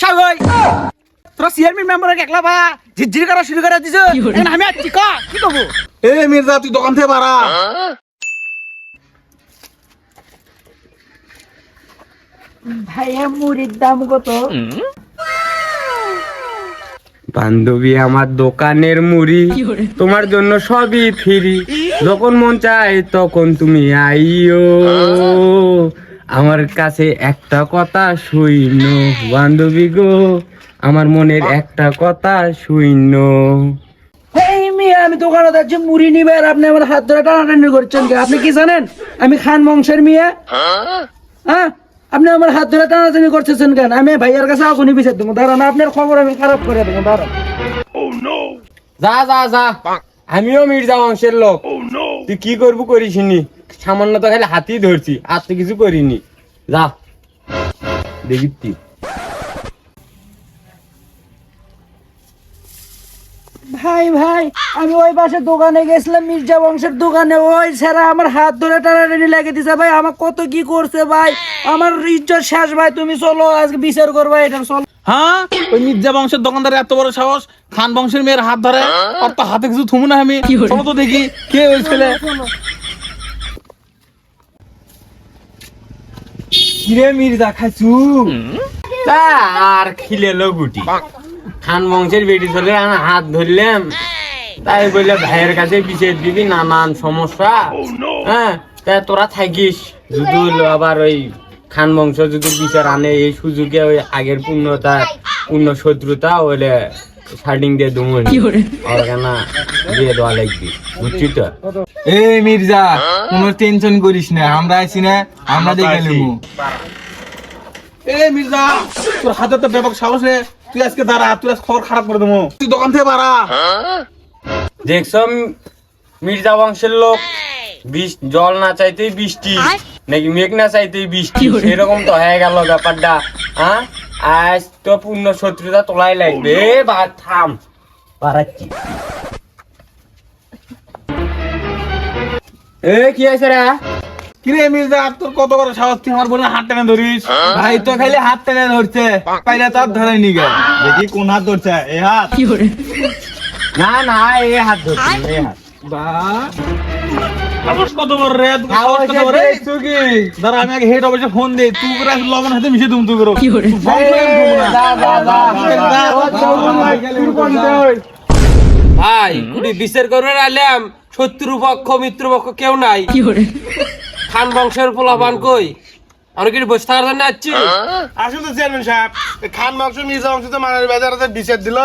সাগই। তোরা chairman member একলা বা ঝিরঝির করা শুরু করে দিছ? এখন আমি আছি ক কি করব? এ মির্জা তুই দোকান থেকে বাড়া। ভাইয়া মুড়ির দাম কত? বান্ধবী আমার দোকানের মুড়ি তোমার জন্য সবই ফ্রি যখন মন চায় তখন তুমি আইও। আমার কাছে একটা কথা শূন্য। বান্ধবী গো আমার মনের একটা কথা শূন্য। এই মিয়া আমি দোকানে যাচ্ছি মুড়ি নিবে আর আপনি আমার হাত ধরে টানাটানি করছেন কে? আপনি কি জানেন? আমি খান বংশের মিয়া। হ্যাঁ? আপনি আমার হাত ধরে টানাটানি করতেছেন কেন? আমি ভাইয়ার কাছে আগুনি বিচার দেবো। দাঁড়ান আপনার খবর আমি খারাপ করে দেবো দাঁড়ান। যা যা যা। আমিও মির্জা বংশের লোক। তুই কি করব করিস নি সামান্য তো খালি হাতি ধরছি আর তো কিছু করিনি। যা। দেখি তুই ভাই ভাই আমি ওই পাশে দোকানে গেছিলাম মির্জা বংশের দোকানে। ওই স্যারা আমার হাত ধরে টানাটানি লেগে দিছে। ভাই আমার কত কি করছে ভাই? আমার ইজ্জত শেষ ভাই তুমি চলো আজকে বিচার করবা এটা চলো। হ্যাঁ? ওই মির্জা বংশের দোকানদার এত বড় সাহস? খান বংশের মেয়ের হাত ধরে? আর তো হাতে কিছু থুমু না আমি। চলো তো দেখি কে ওই ছেলে? কিরে মির্জা খাইছু? তা আর খিলেলো গুটি। খান বংশের বেটি চলে হাত ধরলাম তাই বলে ভাইয়ের কাছে বিষের দিবি, নানান সমস্যা। হ্যাঁ তা তোরা থাকিস। যদি আবার ওই খান বংশ যদি বিচার আনে, এই সুযোগে ওই আগের পূর্ণতা, পূর্ণ শত্রুতা ওইলে শার্টিং দিয়ে দুমুন। আর কেনা দিয়ে দেওয়া লাগবি। বুঝছি তো? এই মির্জা কোনো টেনশন করিস না আমরা আছি না আমরা দেখে নেব। এ মির্জা তোর হাতে তো ব্যাপক সাহস রে তুই আজকে দাঁড়া তুই আজ খবর খারাপ করে দেবো। তুই দোকান থেকে বাড়া। দেখছ মির্জা বংশের লোক বৃষ- জল না চাইতেই বৃষ্টি নাকি মেঘ না চাইতেই বৃষ্টি সেরকম তো হয়ে গেল ব্যাপারটা হ্যাঁ? আজ তো পূর্ণ শত্রুতা তোলাই লাগবে। এ বা থাম। বাড়াচ্ছি। এ কি আছে রে? কিরে মির্জা তোর কত বড় সাহস? তুই আমার বোনের হাত টেনে ধরিস? ভাই তো খালি হাত টেনে ধরছে। পাইলে তো আর ধরে নি গে। দেখি কোন হাত ধরছে। এই হাত। না না এ হাত ধরছি এ হাত। সাহস কত বড় রে? সাহস কত বড় রে? দাঁড়া আমি আগে হেড অফিসে ফোন দে তুই করে লবণ হাতে মিশে দুম তুই করে। ভাই কুড়ি বিচার করে আইলাম শত্রু পক্ষ মিত্র পক্ষ কেউ নাই। খান বংশের পোলাপান কই? কি বসে থাকার জন্য আসছি আসুন তো চেয়ারম্যান সাহেব খান মাংস মির্জা মাংস তো মানের বাজারে বিচার দিল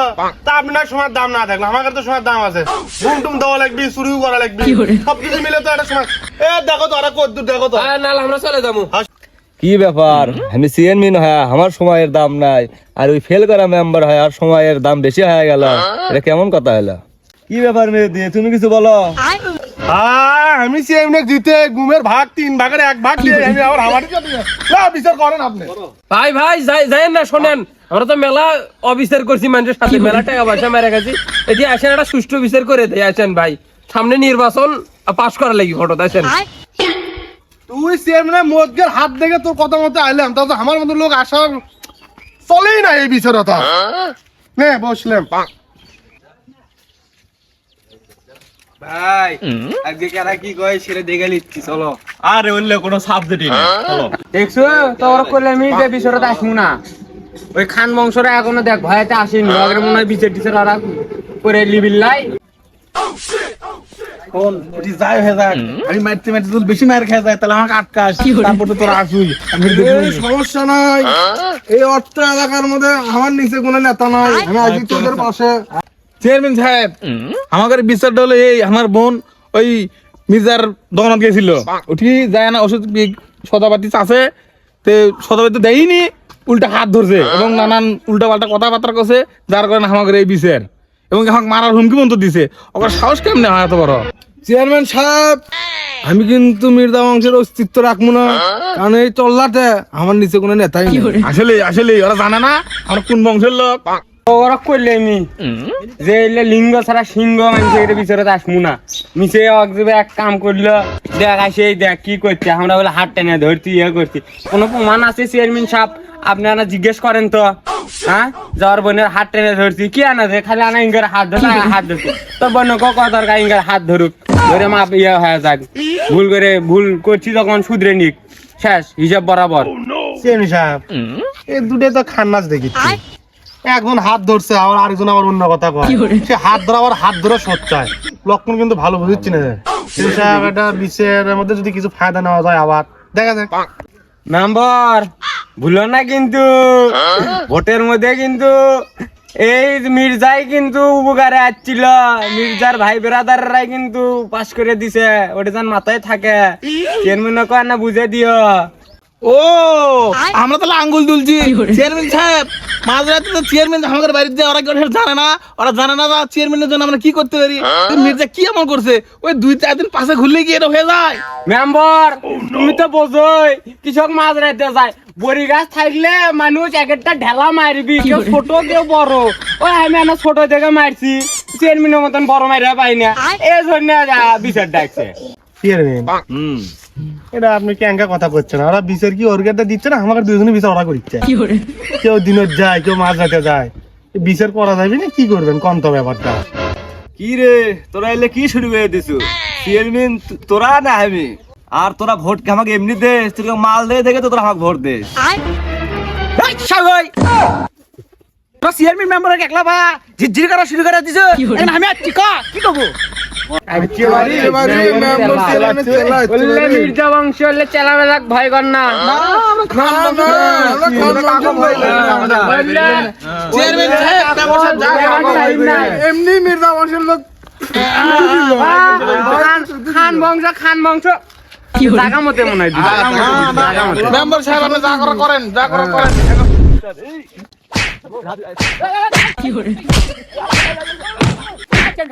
তা আপনার সময় দাম না থাকল আমার তো সময় দাম আছে। ঘুম টুম দেওয়া লাগবে চুরিও করা লাগবে। সব কিছু মিলে তো একটা সময় এ দেখো তো ওরা কদ্দুর দেখো তো। নাহলে আমরা চলে যাব। কি ব্যাপার? আমি চেয়ারম্যান হয় আমার সময়ের দাম নাই। আর ওই ফেল করা মেম্বার হয় আর সময়ের দাম বেশি হয়ে গেল। এটা কেমন কথা হলো? কি ব্যাপার মেয়ে দিয়ে তুমি কিছু বলো। আমি জিতে ঘুমের ভাগ তিন ভাগের এক ভাগ দিয়ে আমি আবার আমারই সাথে না বিচার করেন আপনি। ভাই ভাই যাই না শোনেন। আমরা তো মেলা অবিচার করছি মানুষের সাথে। মেলা টাকা পয়সা মেরে গেছি। এটি আসেন একটা সুষ্ঠু বিচার করে দেয় আসেন ভাই। সামনে নির্বাচন পাশ করা লাগি ফটো আসেন। তুই চেয়ারম্যানের মধ্যের হাত দেখে তোর কথা মতো আইলাম তা তো আমার মতো লোক আসার চলেই না এই বিচারতা। নে বসলাম। ভাই আজকে কারা কি কয় সেটা দেখে নিচ্ছি চলো। আরে বললে কোনো সাবজেক্টই নেই। চলো। দেখছ? তোর করলে আমি যে বিষয়টা আসব না। ওই খান বংশরা এখনও দেখ ভয়তে আসেনি। আগের মনে হয় বিচার টিচার ওরা করে লিবিল্লাই ফোন ওটি যাই হয়ে যাক। আমি মারতে মারতে তুই বেশি মার খেয়ে যায় তাহলে আমাকে আটকাস তারপর তো তোরা আসুই আমি সমস্যা নাই। এই অর্থ এলাকার মধ্যে আমার নিচে কোনো নেতা নাই। আমি আজকে তোদের পাশে চেয়ারম্যান সাহেব আমাদের বিচারটা হলো এই আমার বোন ওই মির্জার দোকানত গেছিল। উঠি যায় না ওষুধ সদাপাতি চাষে তে সদাপাতি দেয়নি উল্টা হাত ধরছে এবং নানান উল্টা পাল্টা কথাবার্তা করছে যার কারণে আমাদের এই বিচার। এবং আমাকে মারার হুমকি পর্যন্ত দিছে। ওর সাহস কেমনে হয় এত বড়? চেয়ারম্যান সাহেব আমি কিন্তু মির্জা বংশের অস্তিত্ব রাখব না কারণ এই চল্লাতে আমার নিচে কোনো নেতাই আসলে আসলে ওরা জানে না আমরা কোন বংশের লোক। ওরা করলে আমি। যে লিঙ্গ ছাড়া সিংহ মানুষের এটা বিচারে আসব না। মিশে একজবে এক কাম করল দেখ আসে দেখ কি করছে? আমরা বলে হাত টেনে ধরছি ইয়ে করছি। কোনো প্রমাণ আছে চেয়ারম্যান সাহেব? আপনারা জিজ্ঞেস করেন তো। হ্যাঁ? যাওয়ার বোনের হাত টেনে ধরছি কি আনাছে খালি আনা ইঙ্গার হাত ধরে হাত ধরছি। তোর বোন কত দরকার ইঙ্গার হাত ধরুক। ধরে মাপ ইয়ে হয়ে যাক। ভুল করে ভুল করছি তখন শুধরে নিক। শেষ হিসাব বরাবর। চেয়ারম্যান সাহেব এই দুটো তো খান্নাস দেখিচ্ছি। একজন হাত ধরছে আবার আরেকজন আবার অন্য কথা কয়। সে হাত ধরা আবার হাত ধরে সচ্চায় লক্ষণ কিন্তু ভালো বুঝছি না সাহেব এটা বিশ্বের মধ্যে যদি কিছু ফায়দা নেওয়া যায় আবার। দেখা যাক। মেম্বার ভুলো না কিন্তু। ভোটের মধ্যে কিন্তু এই মির্জাই কিন্তু উপকারে আসছিল। মির্জার ভাই বেরাদাররাই কিন্তু পাস করে দিছে। ওটা যেন মাথায় থাকে। চেয়ারম্যান কয় না বুঝে দিও। ও আমরা তাহলে আঙ্গুল তুলছি। চেয়ারম্যান সাহেব মাঝরাতে তো চেয়ারম্যান আমাদের বাড়িতে ওরা কেউ জানে না? ওরা জানে না চেয়ারম্যানের জন্য আমরা কি করতে পারি? মির্জা কি এমন করছে? ওই দুই চার দিন পাশে ঘুরলে গিয়ে এটা হয়ে যায়। মেম্বার তুমি তো বোঝোই কৃষক মাছ রাইতে যায়। বড়ি গাছ থাকলে মানুষ এক একটা ঢেলা মারবি কেউ ছোট কেউ বড়। ওই আমি না ছোট থেকে মারছি চেয়ারম্যানের মতন বড় মারিয়া পাই না। এই জন্য বিচার ডাকছে। চেয়ারম্যান হুম। এটা আপনি ক্যাঙ্কা কথা করছেন ওরা বিচার কি অর্গানটা দিচ্ছে না? আমাকে দুজনে বিচার ওরা করছে। কেউ দিনত যায় কেউ মাঝ রাতে যায়। বিচার করা যাবে না? কি করবেন? কম তো ব্যাপারটা? কি রে? তোরা এলে কি শুরু করে দিছু? চেয়ারম্যান তোরা না আমি? আর তোরা ভোট আমাকে এমনি দে? তোর মাল দে দেখে তো তোরা আমাকে ভোট দে। চেয়ারম্যান মেম্বারকে একলা বা? ঝিরঝির করা শুরু করে দিছো? আমি আর কি করব? মির্জা বংশ হলে চেলাবেলা ভয় কর না। এমনি মির্জা বংশের লোক খান- খান বংশ খান বংশ। জাগা মতে মনে হয় দিছে। জাগা মতে। মেম্বার সাহেব আপনি যা করার করেন যা করার করেন। হ্যাঁ,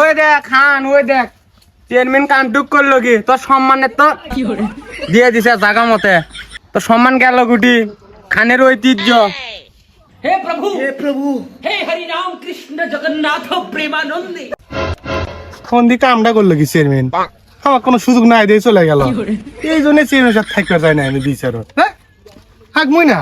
ওই দেখ খান ওই দেখ। চেয়ারম্যান কান করল কি? তোর সম্মানের তো দিয়ে দিছে জাগা মতে। তোর সম্মান গেল গুটি। খানের ঐতিহ্য। হে প্রভু হে প্রভু। হে হরি রাম কৃষ্ণ জগন্নাথ প্রেমানন্দে। ফোন কামটা করল কি চেয়ারম্যান? আমার কোনো সুযোগ নাই দিয়ে চলে গেল। এই জন্য চেয়ারম্যান সাথে থাকতে যায় না আমি বিচারক। হ্যাঁ? থাকবই না।